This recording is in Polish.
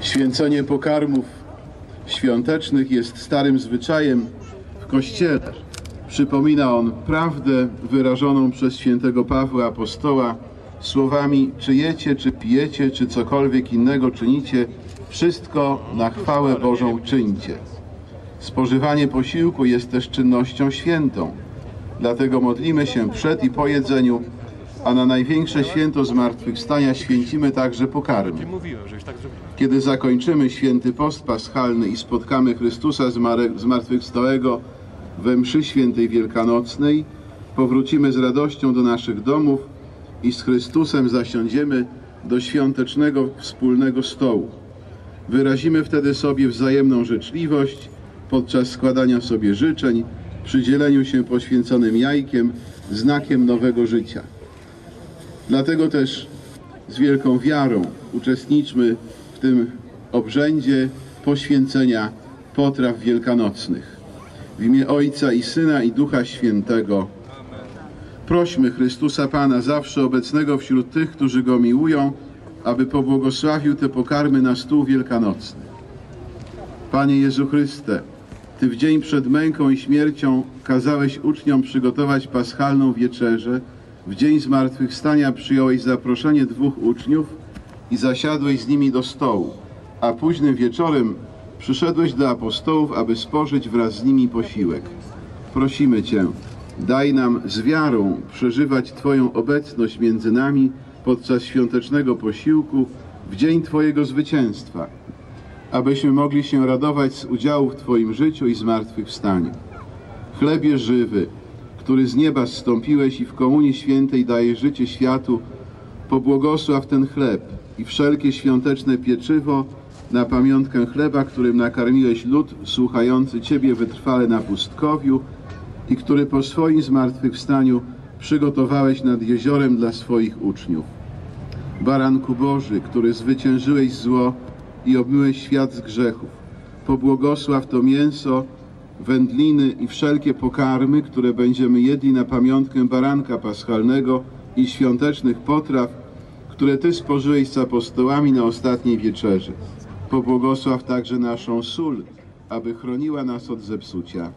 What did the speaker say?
Święcenie pokarmów świątecznych jest starym zwyczajem w Kościele. Przypomina on prawdę wyrażoną przez świętego Pawła Apostoła słowami czy jecie, czy pijecie, czy cokolwiek innego czynicie, wszystko na chwałę Bożą czyńcie. Spożywanie posiłku jest też czynnością świętą. Dlatego modlimy się przed i po jedzeniu, a na największe święto zmartwychwstania święcimy także pokarmy. Tak. Kiedy zakończymy święty post paschalny i spotkamy Chrystusa zmartwychwstałego we mszy świętej wielkanocnej, powrócimy z radością do naszych domów i z Chrystusem zasiądziemy do świątecznego wspólnego stołu. Wyrazimy wtedy sobie wzajemną życzliwość podczas składania sobie życzeń, przy dzieleniu się poświęconym jajkiem, znakiem nowego życia. Dlatego też z wielką wiarą uczestniczmy w tym obrzędzie poświęcenia potraw wielkanocnych. W imię Ojca i Syna i Ducha Świętego. Prośmy Chrystusa Pana, zawsze obecnego wśród tych, którzy Go miłują, aby pobłogosławił te pokarmy na stół wielkanocny. Panie Jezu Chryste, Ty w dzień przed męką i śmiercią kazałeś uczniom przygotować paschalną wieczerzę. W dzień zmartwychwstania przyjąłeś zaproszenie dwóch uczniów i zasiadłeś z nimi do stołu, a późnym wieczorem przyszedłeś do apostołów, aby spożyć wraz z nimi posiłek. Prosimy Cię, daj nam z wiarą przeżywać Twoją obecność między nami podczas świątecznego posiłku w dzień Twojego zwycięstwa abyśmy mogli się radować z udziału w Twoim życiu i zmartwychwstaniu. Chlebie żywy, który z nieba zstąpiłeś i w Komunii Świętej dajesz życie światu, pobłogosław ten chleb i wszelkie świąteczne pieczywo na pamiątkę chleba, którym nakarmiłeś lud słuchający Ciebie wytrwale na pustkowiu i który po swoim zmartwychwstaniu przygotowałeś nad jeziorem dla swoich uczniów. Baranku Boży, który zwyciężyłeś zło i obmyłeś świat z grzechów. Pobłogosław to mięso, wędliny i wszelkie pokarmy, które będziemy jedli na pamiątkę baranka paschalnego i świątecznych potraw, które Ty spożyłeś z apostołami na ostatniej wieczerzy. Pobłogosław także naszą sól, aby chroniła nas od zepsucia.